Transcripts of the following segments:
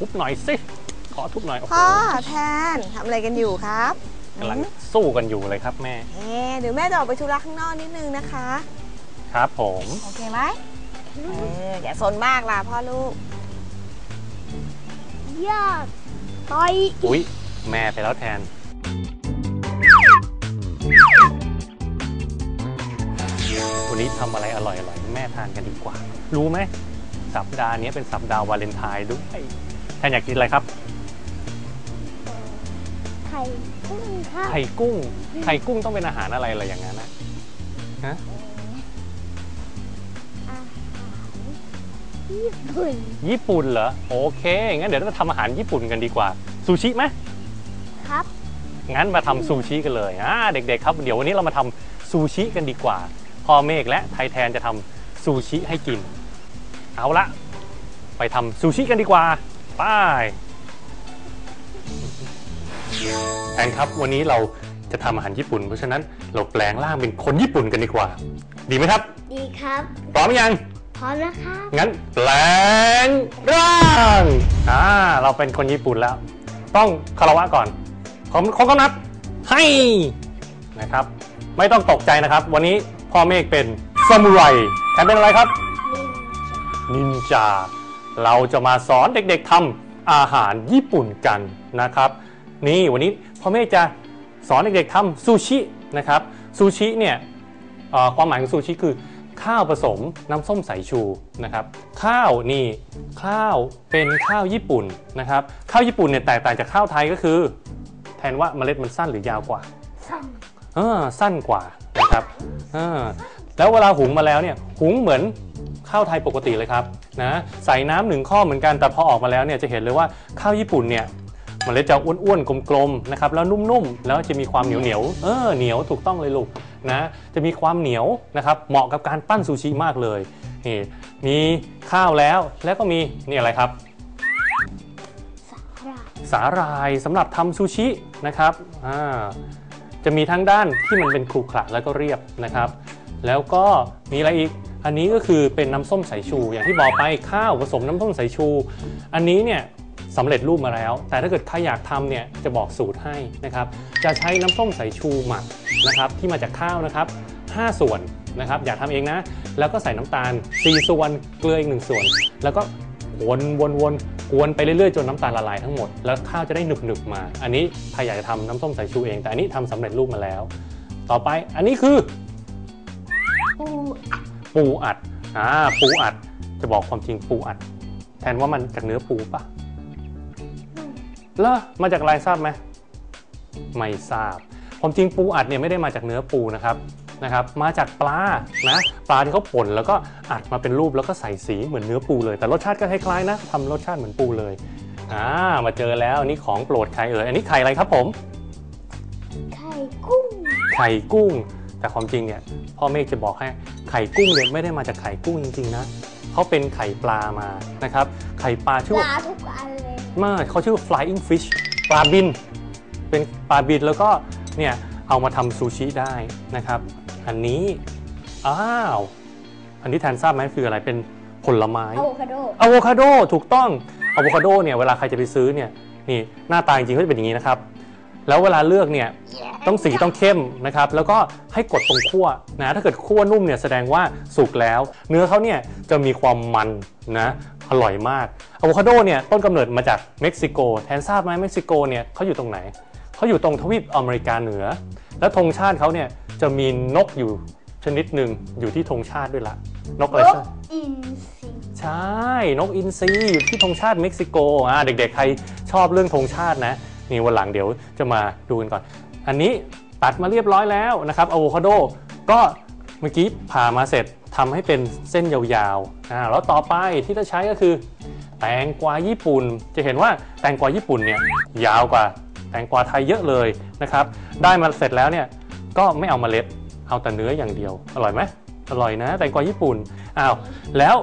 ทุบหน่อยสิขอทุบหน่อยโอ้โหพ่อแทนทำอะไรกันอยู่ครับกำลังสู้กันอยู่เลยครับแม่เอ๊ะเดี๋ยวแม่จะออกไปธุระข้างนอกนิดนึงนะคะ ครับผม โอเคไหมเอออย่าซนมากล่ะพ่อลูกยากต่อยอุ๊ย แม่ไปแล้วแทน วันนี้ทำอะไรอร่อยๆแม่ทานกันดีกว่า รู้ไหมสัปดาห์นี้เป็นสัปดาห์วาเลนไทน์ด้วย แทนอยากกินอะไรครับ ไข่กุ้งครับไข่กุ้ง ไข่กุ้งต้องเป็นอาหารอะไรอะไรอย่างนั้นนะฮะอาหารญี่ปุ่น ญี่ปุ่นเหรอ โอเค งั้นเดี๋ยวเราทำอาหารญี่ปุ่นกันดีกว่า ซูชิไหมครับ งั้นมาทำซูชิกันเลยอ่าเด็กๆครับ เดี๋ยววันนี้เรามาทำซูชิกันดีกว่า พ่อเมฆและไทยแทนจะทำซูชิให้กิน เอาละ ไปทำซูชิกันดีกว่า ไปแทนครับวันนี้เราจะทำอาหารญี่ปุ่น เพราะฉะนั้นเราแปลงร่างเป็นคนญี่ปุ่นกันดีกว่า ดีไหมครับดีครับพร้อมยัง พร้อมแล้วครับงั้นแปลงร่างอ่าเราเป็นคนญี่ปุ่นแล้ว ต้องคารวะก่อนผมเขาก็นับให้นะครับ ไม่ต้องตกใจนะครับ วันนี้พ่อเมฆเป็นซามูไรแทนเป็นอะไรครับนินจา เราจะมาสอนเด็กๆทำอาหารญี่ปุ่นกันนะครับ นี่วันนี้พ่อเมฆจะสอนเด็กๆทำซูชินะครับซูชิเนี่ยเอ่อความหมายของซูชิคือข้าวผสมน้ำส้มสายชูนะครับ ข้าวนี่ข้าวเป็นข้าวญี่ปุ่นนะครับ ข้าวญี่ปุ่นเนี่ยแตกต่างจากข้าวไทยก็คือ แทนว่าเมล็ดมันสั้นหรือ ยาวกว่า สั่งเออสั้นกว่านะครับเออ แล้วเวลาหุงมาแล้วเนี่ยหุงเหมือนข้าวไทยปกติเลยครับนะใส่น้ำหนึ่งข้อเหมือนกันแต่พอออกมาแล้วเนี่ยจะเห็นเลยว่าข้าวญี่ปุ่นเนี่ยเมันเลยจะอ้วนๆกลมๆนะครับแล้วนุ่มๆแล้วจะมีความเหนียวๆเออเหนียวถูกต้องเลยลูกนะจะมีความเหนียวนะครับเหมาะกับการปั้นซูชิมากเลยนี่มีข้าวแล้วแล้วก็มีนี่อะไรครับ สาหร่ายสาหร่ายสำหรับทำซูชินะครับอ่าจะมีทั้งด้านที่มันเป็นครุขระแล้วก็เรียบนะครับ แล้วก็มีอะไรอีก อันนี้ก็คือเป็นน้ำส้มสายชู อย่างที่บอกไปข้าวผสมน้ำส้มสายชู อันนี้เนี่ยสำเร็จรูปมาแล้ว แต่ถ้าเกิดใครอยากทำเนี่ยจะบอกสูตรให้นะครับ จะใช้น้ำส้มสายชูหมักนะครับที่มาจากข้าวนะครับ 5 ส่วนนะครับอยากทำเองนะ แล้วก็ใส่น้ำตาล 4 ส่วน เกลืออีกหนึ่งส่วน แล้วก็วนวนวนกวนไปเรื่อยๆจนน้ำตาลละลายทั้งหมด แล้วข้าวจะได้หนึบหนึบๆมา อันนี้ใครอยากจะทำน้ำส้มสายชูเอง แต่อันนี้ทำสำเร็จรูปมาแล้ว ต่อไปอันนี้คือ ปูปูอัดอ่าปูอัด จะบอกความจริงปูอัด แทนว่ามันจากเนื้อปูปะแล้วมาจากอะไรทราบไหมไม่ทราบ ความจริงปูอัดเนี่ยไม่ได้มาจากเนื้อปูนะครับนะครับ มาจากปลานะปลาที่เขาป่นแล้วก็อัดมาเป็นรูปแล้วก็ใส่สีเหมือนเนื้อปูเลย แต่รสชาติก็คล้ายๆนะทำรสชาติเหมือนปูเลยอ่ามาเจอแล้วอันนี้ของโปรดใครเอ่ยอันนี้ไข่อะไรครับผม ไข่กุ้ง ไข่กุ้ง แต่ความจริงเนี่ยพ่อเมฆจะบอกให้ไข่กุ้งเนี่ยไม่ได้มาจากไข่กุ้งจริงๆนะเขาเป็นไข่ปลามานะครับ ไข่ปลาชื่อปว่าลาทุกอันเลยไมาเขาชื่อ flying fish ปลาบิน เป็นปลาบินแล้วก็เนี่ยเอามาทำซูชิได้นะครับ อันนี้อ้าวอันที่แทนทราบไหมคืออะไรเป็นผลไม้ อะโวคาโดอะโวคาโดถูกต้องอะโวคาโดเนี่ยเวลาใครจะไปซื้อเนี่ยนี่หน้าตาจริงๆเขาจะเป็นอย่างนี้นะครับ แล้วเวลาเลือกเนี่ยต้องสีต้องเข้มนะครับ แล้วก็ให้กดตรงขั้วนะถ้าเกิดขั้วนุ่มเนี่ยแสดงว่าสุกแล้ว เนื้อเขาเนี่ยจะมีความมันนะอร่อยมากอะโวคาโดเนี่ยต้นกำเนิดมาจากเม็กซิโกแทนทราบไหมเม็กซิโกเนี่ยเขาอยู่ตรงไหนเขาอยู่ตรงทวีปอเมริกาเหนือ แล้วธงชาติเขาเนี่ยจะมีนกอยู่ชนิดหนึ่งอยู่ที่ธงชาติด้วยละนกอะไรนใช่กอินทรีใช่นกอินทรีอยู่ที่ธงชาติเม็กซิโกอ่าเด็กๆใครชอบเรื่องธงชาตินะ นี่วันหลังเดี๋ยวจะมาดูกันก่อน อันนี้ตัดมาเรียบร้อยแล้วนะครับอะโวคาโดก็เมื่อกี้ผ่ามาเสร็จทำให้เป็นเส้นยาวๆอ่าแล้วต่อไปที่จะใช้ก็คือ แตงกวาญี่ปุ่น จะเห็นว่าแตงกวาญี่ปุ่นเนี่ยยาวกว่าแตงกวาไทยเยอะเลยนะครับ ได้มาเสร็จแล้วเนี่ยก็ไม่เอามาเล็ด เอาแต่เนื้ออย่างเดียว อร่อยไหมอร่อยนะ แตงกวาญี่ปุ่น อ้าว แล้ว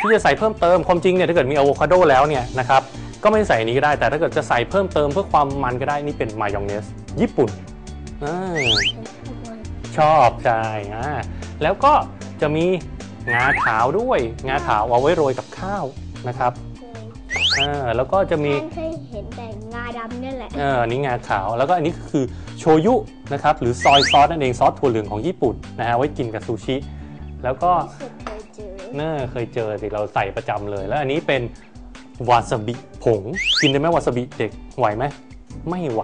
ที่จะใส่เพิ่มเติม ความจริงเนี่ยถ้าเกิดมีอะโวคาโดแล้วเนี่ยนะครับ ก็ไม่ใส่อันนี้ก็ได้ แต่ถ้าเกิดจะใส่เพิ่มเติมเพื่อความมันก็ได้นี่เป็นมายองเนส ญี่ปุ่นอาชอบใช่อ่าแล้วก็จะมีงาขาวด้วย งาขาวเอาไว้โรยกับข้าวนะครับอ่าแล้วก็จะมี ฉันเคยเห็นแต่งาดำนี่แหละ เอออันนี้งาขาว แล้วก็อันนี้คือโชยุนะครับ หรือซอยซอสนั่นเอง ซอสถั่วเหลืองของญี่ปุ่นนะฮะ ไว้กินกับซูชิ แล้วก็สุดเคยเจอเน่าเคยเจอสิ เราใส่ประจำเลย แล้วอันนี้เป็น วาซาบิผง กินได้ไหมวาซาบิเด็กไหวไหมไม่ไหว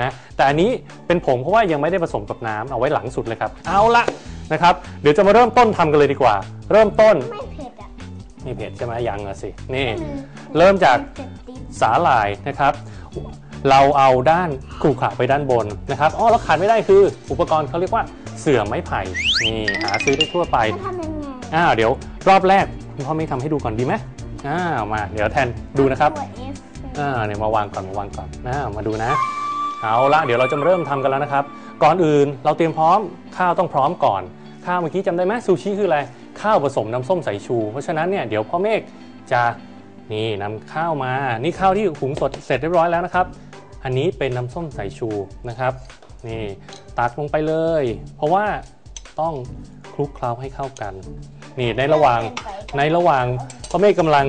นะ แต่อันนี้เป็นผงเพราะว่ายังไม่ได้ผสมกับน้ำเอาไว้หลังสุดเลยครับ เอาละนะครับ เดี๋ยวจะมาเริ่มต้นทำกันเลยดีกว่า เริ่มต้น ไม่เผ็ดอะนี่เผ็ดใช่ไหมยังอะสินี่เริ่มจากเจ็บติดสาหร่ายนะครับ เราเอาด้านขรุขระไปด้านบนนะครับอ๋อแล้วขาดไม่ได้คือ อุปกรณ์เขาเรียกว่าเสื่อไม้ไผ่นี่หาซื้อได้ทั่วไปจะทำยังไงอ้าวเดี๋ยวรอบแรกคุณพ่อไม่ทำให้ดูก่อนดีไหม อ้าวมาเดี๋ยวแทนดูนะครับตัว F อ่าเนี่ยมาวางก่อนมาวางก่อนนะมาดูนะ เอาละเดี๋ยวเราจะมาเริ่มทำกันแล้วนะครับ ก่อนอื่นเราเตรียมพร้อมข้าวต้องพร้อมก่อน ข้าวเมื่อกี้จำได้ไหมซูชิคืออะไร ข้าวผสมน้ำส้มสายชู เพราะฉะนั้นเนี่ยเดี๋ยวพ่อเมฆจะนี่นำข้าวมา นี่ข้าวที่หุงสดเสร็จเรียบร้อยแล้วนะครับ อันนี้เป็นน้ำส้มสายชูนะครับ นี่ตักลงไปเลย เพราะว่าต้องคลุกเคล้าให้เข้ากัน นี่ในระหว่างในระหว่างพ่อเมฆกำลัง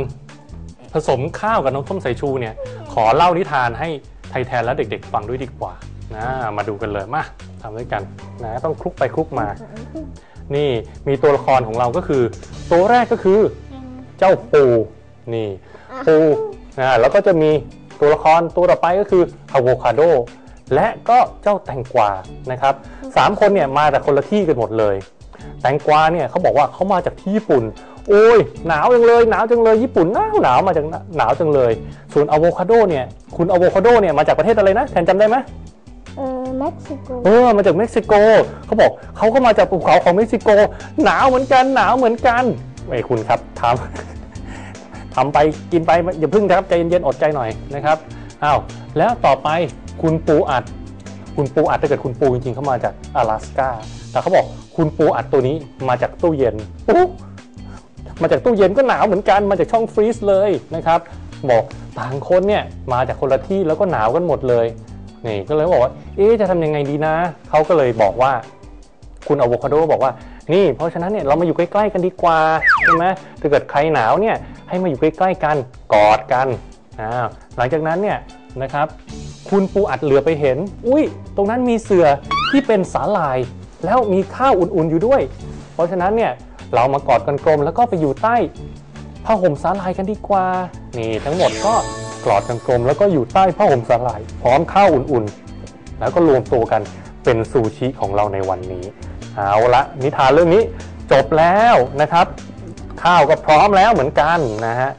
ผสมข้าวกับน้ำส้มสายชูเนี่ยขอเล่านิทานให้ไทยแทนและเด็ก ๆ ฟังด้วยดีกว่านะมาดูกันเลยมาทำด้วยกันนะต้องคลุกไปคลุกมา นี่มีตัวละครของเราก็คือ ตัวแรกก็คือเจ้าปูนี่ปูนะแล้วก็จะมีตัวละครตัวต่อไปก็คืออะโวคาโดและก็เจ้าแตงกวานะครับสามคนเนี่ยมาจากคนละที่กันหมดเลย แตงกวาเนี่ยเขาบอกว่าเขามาจากที่ญี่ปุ่น โอ้ยหนาวจังเลยหนาวจังเลยญี่ปุ่นหนาวหนาวมาจากหนาวจังเลย ส่วนอะโวคาโดเนี่ยคุณอะโวคาโดเนี่ยมาจากประเทศอะไรนะแทนจำได้ไหมเออเม็กซิโกเออมาจากเม็กซิโกเขาบอกเขาก็มาจากภูเขาของเม็กซิโก หนาวเหมือนกันหนาวเหมือนกันไอ้ยคุณครับทำทำไปกินไปอย่าเพิ่งนะครับใจเย็นๆอดใจหน่อยนะครับอ้าวแล้วต่อไปคุณปูอัด คุณปูอัดถ้าเกิดคุณปูจริงๆเขามาจาก阿拉สกาแต่เขาบอก คุณปูอัดตัวนี้มาจากตู้เย็นปุ๊บมาจากตู้เย็นก็หนาวเหมือนกันมาจากช่องฟรีซเลยนะครับบอกต่างคนเนี่ยมาจากคนละที่แล้วก็หนาวกันหมดเลยนี่ก็เลยบอกว่าเอ๊จะทำยังไงดีนะเขาก็เลยบอกว่า คุณอะโวคาโดบอกว่า นี่ เพราะฉะนั้นเนี่ยเรามาอยู่ใกล้ๆกันดีกว่าใช่ไหมถ้าเกิดใครหนาวเนี่ยให้มาอยู่ใกล้ๆกันกอดกันอ่าหลังจากนั้นเนี่ยนะครับ คุณปูอัดเหลือไปเห็น อุ้ยตรงนั้นมีเสือที่เป็นสาหร่าย แล้วมีข้าวอุ่นๆอยู่ด้วย เพราะฉะนั้นเนี่ยเรามากอดกันกลมแล้วก็ไปอยู่ใต้ผ้าห่มสาลายกันดีกว่า นี่ทั้งหมดก็กอดกันกลมแล้วก็อยู่ใต้ผ้าห่มสาลาย พร้อมข้าวอุ่นๆ แล้วก็รวมตัวกันเป็นซูชิของเราในวันนี้ เอาละนิทานเรื่องนี้จบแล้วนะครับ ข้าวก็พร้อมแล้วเหมือนกันนะฮะ